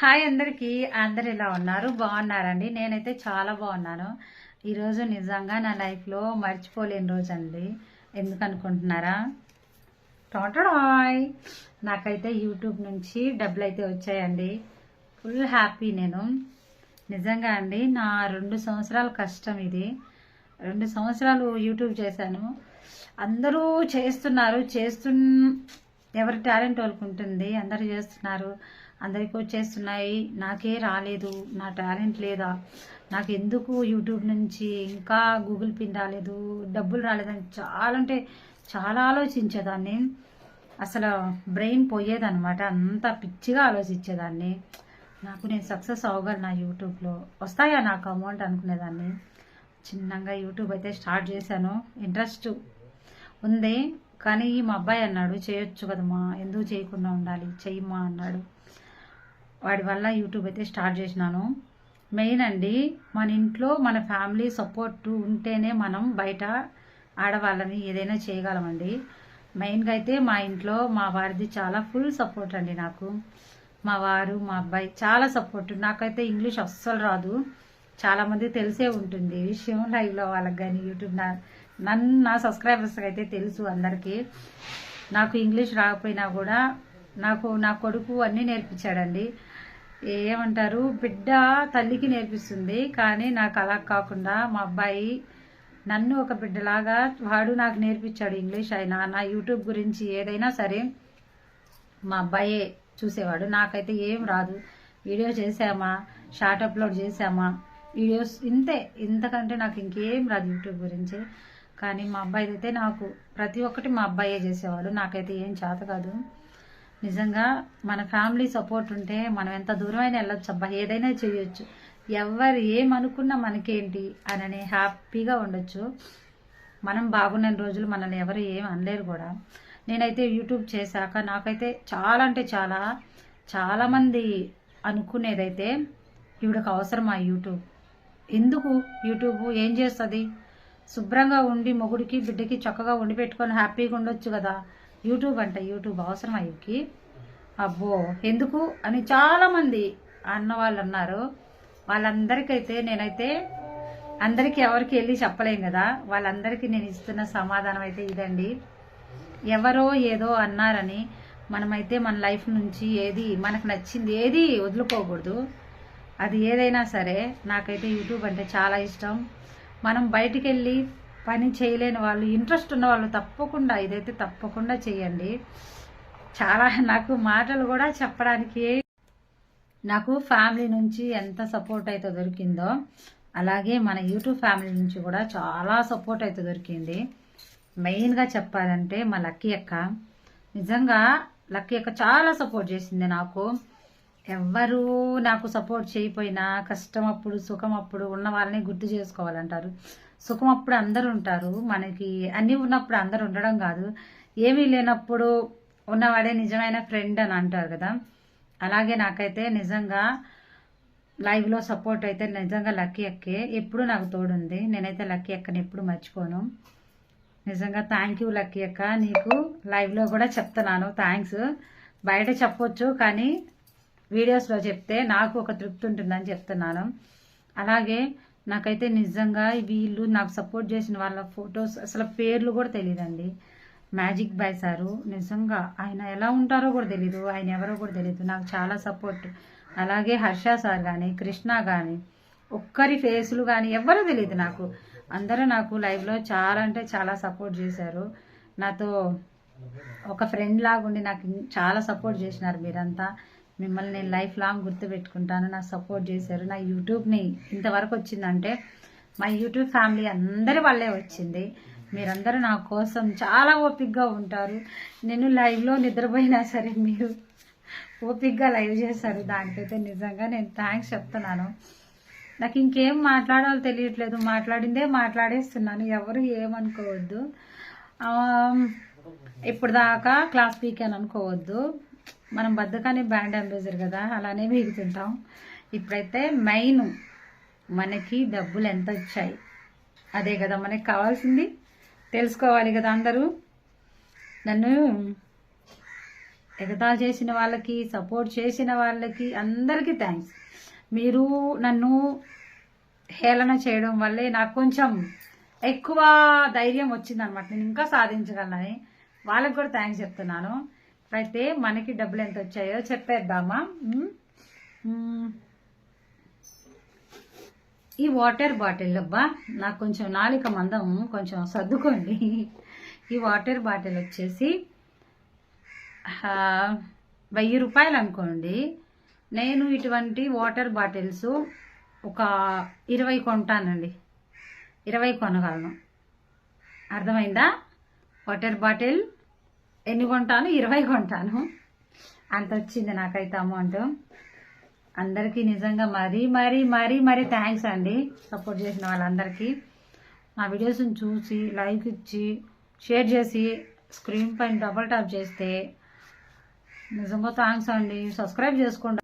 Hi అందరికీ. అందరు ఇలా ఉన్నారు? బాగున్నారండి? నేనైతే చాలా బాగున్నాను. ఈరోజు నిజంగా నా లైఫ్లో మర్చిపోలేని రోజు అండి ఎందుకు అనుకుంటున్నారా? టోటడాయ్ నాకైతే యూట్యూబ్ నుంచి డబ్బులు అయితే వచ్చాయండి. ఫుల్ హ్యాపీ నేను. నిజంగా అండి నా రెండు సంవత్సరాల కష్టం ఇది. రెండు సంవత్సరాలు యూట్యూబ్ చేశాను. అందరూ చేస్తున్నారు. చేస్తు ఎవరి టాలెంట్ వాళ్ళకు ఉంటుంది. అందరూ చేస్తున్నారు. అందరికి వచ్చేస్తున్నాయి. నాకే రాలేదు. నా టాలెంట్ లేదా? నాకు ఎందుకు యూట్యూబ్ నుంచి ఇంకా గూగుల్ పిన్ రాలేదు? డబ్బులు రాలేదని చాలా అంటే చాలా ఆలోచించేదాన్ని. అసలు బ్రెయిన్ పోయేదనమాట అంత పిచ్చిగా ఆలోచించేదాన్ని. నాకు నేను సక్సెస్ అవ్వగలను యూట్యూబ్లో. వస్తాయా నాకు అమౌంట్ అనుకునేదాన్ని. చిన్నగా యూట్యూబ్ అయితే స్టార్ట్ చేశాను. ఇంట్రెస్ట్ ఉంది. కానీ మా అబ్బాయి అన్నాడు చేయొచ్చు కదమ్మా. ఎందుకు చేయకుండా ఉండాలి? చెయ్యమ్మా అన్నాడు. వాడి వల్ల యూట్యూబ్ అయితే స్టార్ట్ చేసినాను. మెయిన్ అండి మన ఇంట్లో మన ఫ్యామిలీ సపోర్ట్ ఉంటేనే మనం బయట ఆడవాళ్ళని ఏదైనా చేయగలమండి. మెయిన్గా అయితే మా ఇంట్లో మా వారిది చాలా ఫుల్ సపోర్ట్ అండి నాకు. మా వారు మా అబ్బాయి చాలా సపోర్ట్. నాకైతే ఇంగ్లీష్ అస్సలు రాదు. చాలామంది తెలిసే ఉంటుంది విషయం లైవ్లో వాళ్ళకి కానీ యూట్యూబ్ నా నన్ను నా సబ్స్క్రైబర్స్కి అయితే తెలుసు అందరికీ. నాకు ఇంగ్లీష్ రాకపోయినా కూడా నాకు నా కొడుకు అన్నీ నేర్పించాడండి. ఏమంటారు? బిడ్డ తల్లికి నేర్పిస్తుంది కానీ నాకు అలా కాకుండా మా అబ్బాయి నన్ను ఒక బిడ్డలాగా వాడు నాకు నేర్పించాడు ఇంగ్లీష్ అయినా నా యూట్యూబ్ గురించి ఏదైనా సరే మా అబ్బాయే చూసేవాడు. నాకైతే ఏం రాదు. వీడియో చేసామా షార్ట్ అప్లోడ్ చేసామా వీడియోస్ ఇంతే. ఇంతకంటే నాకు ఇంకేం రాదు యూట్యూబ్ గురించి. కానీ మా అబ్బాయి అయితే నాకు ప్రతి ఒక్కటి మా అబ్బాయే చేసేవాడు. నాకైతే ఏం చేత కాదు. నిజంగా మన ఫ్యామిలీ సపోర్ట్ ఉంటే మనం ఎంత దూరమైనా వెళ్ళొచ్చు అబ్బా ఏదైనా చేయొచ్చు. ఎవరు ఏమనుకున్నా మనకేంటి అని హ్యాపీగా ఉండొచ్చు. మనం బాగున్న రోజులు మనల్ని ఎవరు ఏం అనలేరు కూడా. నేనైతే యూట్యూబ్ చేశాక నాకైతే చాలా అంటే చాలా చాలామంది అనుకునేదైతే ఈవిడకు అవసరమా యూట్యూబ్? ఎందుకు యూట్యూబ్? ఏం చేస్తుంది? శుభ్రంగా ఉండి మొగుడికి బిడ్డకి చక్కగా వండి పెట్టుకొని హ్యాపీగా ఉండొచ్చు కదా. యూట్యూబ్ అంట యూట్యూబ్ అవసరం అయ్యికి అబ్బో ఎందుకు? అని చాలామంది అన్న వాళ్ళు అన్నారు. వాళ్ళందరికైతే నేనైతే అందరికీ ఎవరికి వెళ్ళి చెప్పలేం కదా. వాళ్ళందరికీ నేను ఇస్తున్న సమాధానం అయితే ఇదండి. ఎవరో ఏదో అన్నారని మనమైతే మన లైఫ్ నుంచి ఏది మనకు నచ్చింది ఏది వదులుకోకూడదు. అది ఏదైనా సరే నాకైతే యూట్యూబ్ అంటే చాలా ఇష్టం. మనం బయటికి వెళ్ళి పని చేయలేని వాళ్ళు ఇంట్రెస్ట్ ఉన్న వాళ్ళు తప్పకుండా ఇదైతే తప్పకుండా చేయండి. చాలా నాకు మాటలు కూడా చెప్పడానికి నాకు ఫ్యామిలీ నుంచి ఎంత సపోర్ట్ అయితే దొరికిందో అలాగే మన యూట్యూబ్ ఫ్యామిలీ నుంచి కూడా చాలా సపోర్ట్ అయితే దొరికింది. మెయిన్గా చెప్పాలంటే మా లక్కీ అక్క. నిజంగా లక్కీ అక్క చాలా సపోర్ట్ చేసింది నాకు. ఎవ్వరూ నాకు సపోర్ట్ చేయకపోయినా కష్టం అప్పుడు సుఖం అప్పుడు ఉన్న వాళ్ళని గుర్తు చేసుకోవాలంటారు. సుఖం అప్పుడు అందరు ఉంటారు మనకి అన్నీ ఉన్నప్పుడు అందరు ఉండడం కాదు. ఏమీ లేనప్పుడు ఉన్నవాడే నిజమైన ఫ్రెండ్ అని అంటారు కదా. అలాగే నాకైతే నిజంగా లైవ్లో సపోర్ట్ అయితే నిజంగా లక్కీ అక్కే. ఎప్పుడు నాకు తోడుంది. నేనైతే లక్కీ అక్కని ఎప్పుడు మర్చిపోను. నిజంగా థ్యాంక్ యూ లక్కీ అక్క. నీకు లైవ్లో కూడా చెప్తున్నాను. థ్యాంక్స్. బయట చెప్పొచ్చు కానీ వీడియోస్లో చెప్తే నాకు ఒక తృప్తి ఉంటుందని చెప్తున్నాను. అలాగే నాకైతే నిజంగా వీళ్ళు నాకు సపోర్ట్ చేసిన వాళ్ళ ఫొటోస్ అసలు పేర్లు కూడా తెలియదండి మ్యాజిక్ బాయ్ సారు నిజంగా ఆయన ఎలా ఉంటారో కూడా తెలీదు ఆయన ఎవరో కూడా తెలీదు. నాకు చాలా సపోర్ట్ అలాగే హర్ష సార్ కానీ కృష్ణ కానీ ఒక్కరి ఫేసులు కానీ ఎవరో తెలియదు నాకు. అందరూ నాకు లైవ్లో చాలా అంటే చాలా సపోర్ట్ చేశారు. నాతో ఒక ఫ్రెండ్ లాగుండి నాకు చాలా సపోర్ట్ చేసినారు మీరంతా. మిమ్మల్ని నేను లైఫ్ లాంగ్ గుర్తుపెట్టుకుంటాను నాకు సపోర్ట్ చేశారు నా యూట్యూబ్ని ఇంతవరకు వచ్చిందంటే మా యూట్యూబ్ ఫ్యామిలీ అందరి వాళ్ళే వచ్చింది. మీరందరూ నా కోసం చాలా ఓపిక్గా ఉంటారు. నేను లైవ్లో నిద్రపోయినా సరే మీరు ఓపిక్గా లైవ్ చేశారు. దానికైతే నిజంగా నేను థ్యాంక్స్ చెప్తున్నాను. నాకు ఇంకేం మాట్లాడాలో తెలియట్లేదు. మాట్లాడిందే మాట్లాడేస్తున్నాను. ఎవరు ఏమనుకోవద్దు. ఇప్పుడు దాకా క్లాస్ వీక్ అని అనుకోవద్దు. మనం బద్దకాన్ని బ్యాండ్ అంబేసర్ కదా అలానే మిగుతుంటాం ఇప్పుడైతే మెయిన్ మనకి డబ్బులు ఎంత వచ్చాయి? అదే కదా మనకి కావాల్సింది. తెలుసుకోవాలి కదా అందరూ. నన్ను ఎగతాళి చేసిన వాళ్ళకి సపోర్ట్ చేసిన వాళ్ళకి అందరికీ థ్యాంక్స్ మీరు నన్ను హేళన చేయడం వల్లే నాకు కొంచెం ఎక్కువ ధైర్యం వచ్చిందనమాట నేను ఇంకా సాధించగలనని వాళ్ళకి కూడా థ్యాంక్స్ చెప్తున్నాను. అయితే మనకి డబ్బులు ఎంత వచ్చాయో చెప్పేద్దామా? ఈ వాటర్ బాటిల్ అబ్బా నాకు కొంచెం నాలిక మందం కొంచెం సర్దుకోండి. ఈ వాటర్ బాటిల్ వచ్చేసి వెయ్యి రూపాయలు అనుకోండి. నేను ఇటువంటి వాటర్ బాటిల్స్ ఒక ఇరవై కొంటానండి. ఇరవై కొనగలను. అర్థమైందా? వాటర్ బాటిల్ ఎన్ని కొంటాను? ఇరవై కొంటాను. అంత వచ్చింది నాకైతే అమౌంట్ అందరికీ నిజంగా మరీ మరీ మరీ మరీ థ్యాంక్స్ అండి. సపోర్ట్ చేసిన వాళ్ళందరికీ. నా వీడియోస్ని చూసి లైక్ ఇచ్చి షేర్ చేసి స్క్రీన్ పైన డబల్ ట్యాప్ చేస్తే నిజంగా థ్యాంక్స్ అండి. సబ్స్క్రైబ్ చేసుకోండి.